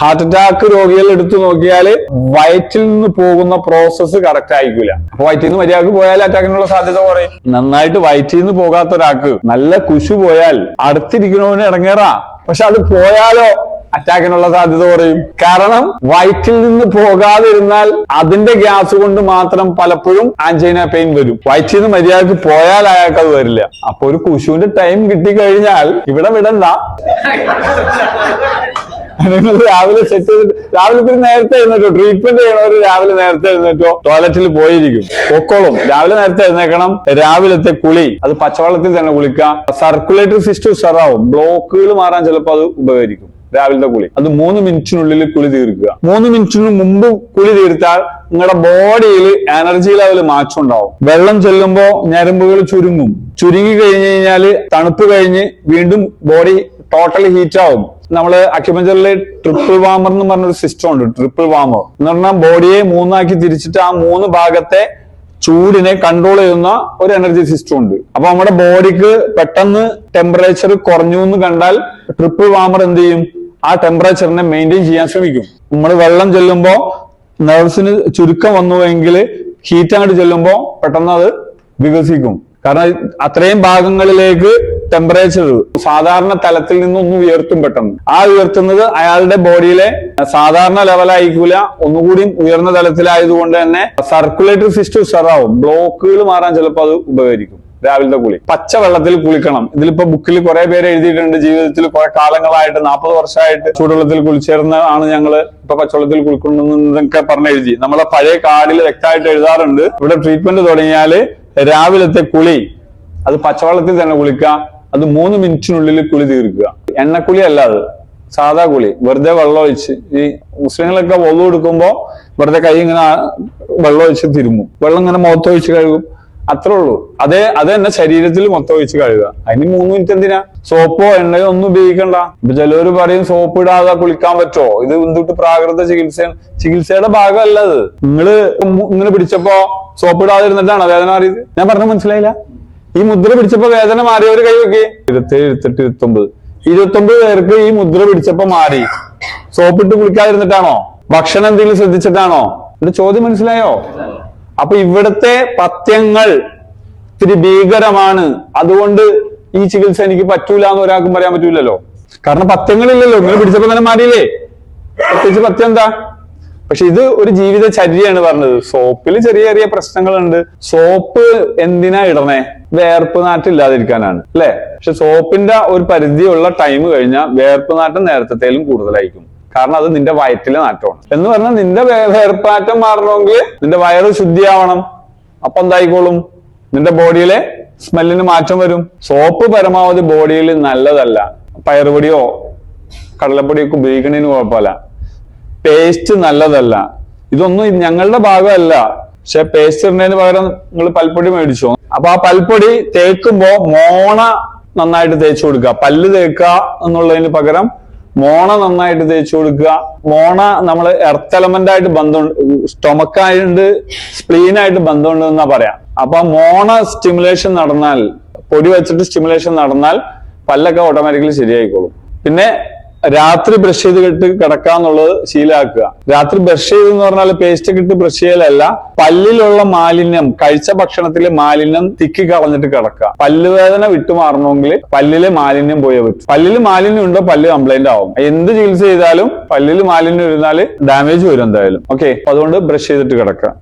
Heart attack രോഗികൾ എടുത്തു നോക്കിയാൽ വയറ്റിൽ നിന്ന് പോകുന്ന പ്രോസസ്സ് കറക്റ്റ് ആയിരിക്കില്ല അപ്പൊ വയറ്റിൽ നിന്ന് മര്യാദയ്ക്ക് പോയാൽ അറ്റാക്കിനുള്ള സാധ്യത കുറയും. നന്നായിട്ട് വയറ്റിൽ നിന്ന് പോകാത്ത ഒരാൾക്ക് നല്ല കുശു പോയാൽ അടുത്തിരിക്കണവന് ഇറങ്ങേറാ പക്ഷെ അത് പോയാലോ അറ്റാക്കിനുള്ള സാധ്യത കുറയും. കാരണം വയറ്റിൽ നിന്ന് പോകാതിരുന്നാൽ അതിന്റെ ഗ്യാസ് കൊണ്ട് മാത്രം പലപ്പോഴും ആഞ്ചൈന പെയിൻ വരും. വയറ്റിൽ നിന്ന് മര്യാദയ്ക്ക് പോയാൽ അയാൾക്ക് അത് വരില്ല. അപ്പൊ ഒരു കുശുവിന്റെ ടൈം കിട്ടിക്കഴിഞ്ഞാൽ ഇവിടെ വിടണ്ട. നിങ്ങൾ രാവിലെ സെറ്റ് ചെയ്തിട്ട് രാവിലെ പിന്നെ നേരത്തെ എഴുന്നേറ്റോ. ട്രീറ്റ്മെന്റ് ചെയ്യണവർ രാവിലെ നേരത്തെ എഴുന്നേറ്റോ. ടോയ്ലറ്റിൽ പോയിരിക്കും. പൊക്കോളും. രാവിലെ നേരത്തെ എഴുന്നേക്കണം. രാവിലത്തെ കുളി. അത് പച്ചവെള്ളത്തിൽ തന്നെ കുളിക്കാം. സർക്കുലേറ്ററി സിസ്റ്റം ഉഷാറാവും ബ്ലോക്കുകൾ മാറാൻ ചിലപ്പോൾ അത് ഉപകരിക്കും. രാവിലത്തെ കുളി. അത് മൂന്ന് മിനിറ്റിനുള്ളിൽ കുളി തീർക്കുക. മൂന്ന് മിനിറ്റിന് മുമ്പ് കുളി തീർത്താൽ നിങ്ങളുടെ ബോഡിയിൽ എനർജി ലെവൽ മാറ്റം ഉണ്ടാവും വെള്ളം ചെല്ലുമ്പോൾ ഞരമ്പുകൾ ചുരുങ്ങും. ചുരുങ്ങി കഴിഞ്ഞു കഴിഞ്ഞാൽ തണുപ്പ് കഴിഞ്ഞ് വീണ്ടും ബോഡി ടോട്ടലി ഹീറ്റ് ആവും. നമ്മൾ അക്യുപഞ്ചറിലെ ട്രിപ്പിൾ വാമർ എന്ന് പറഞ്ഞൊരു സിസ്റ്റം ഉണ്ട്. ട്രിപ്പിൾ വാമർ എന്ന് പറഞ്ഞാൽ ബോഡിയെ മൂന്നാക്കി തിരിച്ചിട്ട് ആ മൂന്ന് ഭാഗത്തെ ചൂടിനെ കൺട്രോൾ ചെയ്യുന്ന ഒരു എനർജി സിസ്റ്റം ഉണ്ട്. അപ്പൊ നമ്മുടെ ബോഡിക്ക് പെട്ടെന്ന് ടെമ്പറേച്ചർ കുറഞ്ഞു എന്ന് കണ്ടാൽ ട്രിപ്പിൾ വാമർ എന്ത് ചെയ്യും? ആ ടെമ്പറേച്ചറിനെ മെയിന്റെയിൻ ചെയ്യാൻ ശ്രമിക്കും. നമ്മൾ വെള്ളം ചെല്ലുമ്പോൾ നെർവ്സിന് ചുരുക്കം വന്നുവെങ്കിൽ ഹീറ്റ് അങ്ങോട്ട് ചെല്ലുമ്പോൾ പെട്ടെന്ന് അത് വികസിക്കും. കാരണം അത്രയും ഭാഗങ്ങളിലേക്ക് ടെമ്പറേച്ചർ സാധാരണ തലത്തിൽ നിന്നൊന്ന് ഉയർത്തും പെട്ടെന്ന്. ആ ഉയർത്തുന്നത് അയാളുടെ ബോഡിയിലെ സാധാരണ ലെവലായിരിക്കൂല ഒന്നുകൂടി ഉയർന്ന തലത്തിലായതുകൊണ്ട് തന്നെ സർക്കുലേറ്ററി സിസ്റ്റം സെറാവും ബ്ലോക്കുകൾ മാറാൻ ചിലപ്പോൾ അത് ഉപകരിക്കും രാവിലത്തെ കുളി. പച്ച വെള്ളത്തിൽ കുളിക്കണം. ഇതിലിപ്പോ ബുക്കിൽ കുറെ പേര് എഴുതിയിട്ടുണ്ട്. ജീവിതത്തിൽ കുറെ കാലങ്ങളായിട്ട് നാൽപ്പത് വർഷമായിട്ട് ചൂടുവെള്ളത്തിൽ കുളിച്ചേർന്ന ആണ് ഞങ്ങൾ ഇപ്പൊ പച്ചവെള്ളത്തിൽ കുളിക്കണമെന്നൊക്കെ പറഞ്ഞ് എഴുതി. നമ്മളെ പഴയ കാർഡിൽ വ്യക്തമായിട്ട് എഴുതാറുണ്ട്. ഇവിടെ ട്രീറ്റ്മെന്റ് തുടങ്ങിയാൽ രാവിലത്തെ കുളി അത് പച്ചവെള്ളത്തിൽ തന്നെ കുളിക്കുക അത് മൂന്ന് മിനിറ്റിനുള്ളിൽ കുളി തീർക്കുക. എണ്ണക്കുളി അല്ല അത്. സാധാ കുളി. വെറുതെ വെള്ളം ഒഴിച്ച് ഈ മുസ്ലിങ്ങളൊക്കെ വെള്ളം എടുക്കുമ്പോൾ വെറുതെ കൈ ഇങ്ങനെ വെള്ളം ഒഴിച്ച് തിരുമ്മും. വെള്ളം ഇങ്ങനെ മുഖത്തൊഴിച്ച് കഴുകും. അത്രേ ഉള്ളൂ. അതേ അത് തന്നെ ശരീരത്തിൽ മൊത്തം ഒഴിച്ച് കഴുകുക. അതിന് മൂന്ന് മിനിറ്റ് എന്തിനാ? സോപ്പോ എണ്ണയോ ഒന്നും ഉപയോഗിക്കണ്ട. ഇപ്പൊ ചിലവര് പറയും സോപ്പ് ഇടാതെ കുളിക്കാൻ പറ്റുമോ? ഇത് എന്തുട്ട് പ്രാകൃത ചികിത്സ ചികിത്സയുടെ ഭാഗമല്ല അത്. നിങ്ങൾ ഇങ്ങനെ പിടിച്ചപ്പോ സോപ്പ് ഇടാതിരുന്നിട്ടാണ് വേദന അറിയത് ഞാൻ പറഞ്ഞ മനസ്സിലായില്ല. ഈ മുദ്ര പിടിച്ചപ്പോ വേദന മാറിയവര് കൈ വെക്കി ഇരുപത്തേഴ് ഇരുപത്തെട്ട് ഇരുപത്തൊമ്പത്. ഇരുപത്തൊമ്പത് പേർക്ക് ഈ മുദ്ര പിടിച്ചപ്പോ മാറി. സോപ്പിട്ട് കുളിക്കാതിരുന്നിട്ടാണോ? ഭക്ഷണം എന്തെങ്കിലും ശ്രദ്ധിച്ചിട്ടാണോ? എന്റെ ചോദ്യം മനസ്സിലായോ? അപ്പൊ ഇവിടത്തെ പത്യങ്ങൾ ഇത്തിരി ഭീകരമാണ് അതുകൊണ്ട് ഈ ചികിത്സ എനിക്ക് പറ്റൂല എന്ന് ഒരാൾക്കും പറയാൻ പറ്റൂലല്ലോ. കാരണം പത്യങ്ങളില്ലല്ലോ നിങ്ങൾ പിടിച്ചപ്പോ തന്നെ മാറിയില്ലേ? പ്രത്യേകിച്ച് പത്യം എന്താ? പക്ഷെ ഇത് ഒരു ജീവിതചര്യയാണ് പറഞ്ഞത്. സോപ്പിൽ ചെറിയ ചെറിയ പ്രശ്നങ്ങളുണ്ട്. സോപ്പ് എന്തിനാ ഇടണേ? വേർപ്പ് നാറ്റം ഇല്ലാതിരിക്കാനാണ് അല്ലെ? പക്ഷെ സോപ്പിന്റെ ഒരു പരിധിയുള്ള ടൈം കഴിഞ്ഞാൽ വേർപ്പ് നാട്ടം നേരത്തേലും കൂടുതലായിരിക്കും. കാരണം അത് നിന്റെ വയറ്റിലെ നാറ്റമാണ്. എന്ന് പറഞ്ഞാൽ നിന്റെ വേർപ്പാറ്റം വേർപ്പ് മാറണമെങ്കിൽ നിന്റെ വയറ് ശുദ്ധിയാവണം. അപ്പൊ എന്തായിക്കോളും? നിന്റെ ബോഡിയിലെ സ്മെല്ലിന് മാറ്റം വരും. സോപ്പ് പരമാവധി ബോഡിയിൽ നല്ലതല്ല. പയറുപൊടിയോ കടലപ്പൊടിയൊക്കെ ഉപയോഗിക്കണേന് കുഴപ്പമില്ല. പേസ്റ്റ് നല്ലതല്ല. ഇതൊന്നും ഞങ്ങളുടെ ഭാഗമല്ല. പക്ഷെ പേസ്റ്റ് ഇടുന്നതിന് പകരം നിങ്ങൾ പൽപ്പൊടി മേടിച്ചോ. അപ്പൊ ആ പൽപ്പൊടി തേക്കുമ്പോ മോണ നന്നായിട്ട് തേച്ചു കൊടുക്കുക. പല്ല് തേക്കുക എന്നുള്ളതിന് പകരം മോണ നന്നായിട്ട് തേച്ചു കൊടുക്കുക. മോണ നമ്മൾ എർത്ത് എലമെന്റ് ആയിട്ട് ബന്ധമുണ്ട് സ്റ്റൊമക്കായിട്ട് സ്പ്ലീനായിട്ട് ബന്ധമുണ്ട് എന്നാ പറയാം. അപ്പൊ മോണ സ്റ്റിമുലേഷൻ നടന്നാൽ പൊടി വെച്ചിട്ട് സ്റ്റിമുലേഷൻ നടന്നാൽ പല്ലൊക്കെ ഓട്ടോമാറ്റിക്കലി ശരിയായിക്കോളും. പിന്നെ രാത്രി ബ്രഷ് ചെയ്ത് കിട്ട് കിടക്കാന്നുള്ളത് ശീലാക്കുക. രാത്രി ബ്രഷ് ചെയ്തെന്ന് പറഞ്ഞാൽ പേസ്റ്റ് ഒക്കെ ബ്രഷ് ചെയ്യലല്ല പല്ലിലുള്ള മാലിന്യം കഴിച്ച ഭക്ഷണത്തിലെ മാലിന്യം തിക്കി കളഞ്ഞിട്ട് കിടക്കുക. പല്ലുവേദന വിട്ടുമാറണമെങ്കിൽ പല്ലിലെ മാലിന്യം പോയേ പറ്റും. പല്ലിൽ മാലിന്യം ഉണ്ടോ? പല്ല് കംപ്ലൈന്റ് ആവും. എന്ത് ചികിത്സ ചെയ്താലും പല്ലിൽ മാലിന്യം ഇരുന്നാൽ ഡാമേജ് വരും എന്തായാലും. ഓക്കെ അതുകൊണ്ട് ബ്രഷ് ചെയ്തിട്ട് കിടക്കുക.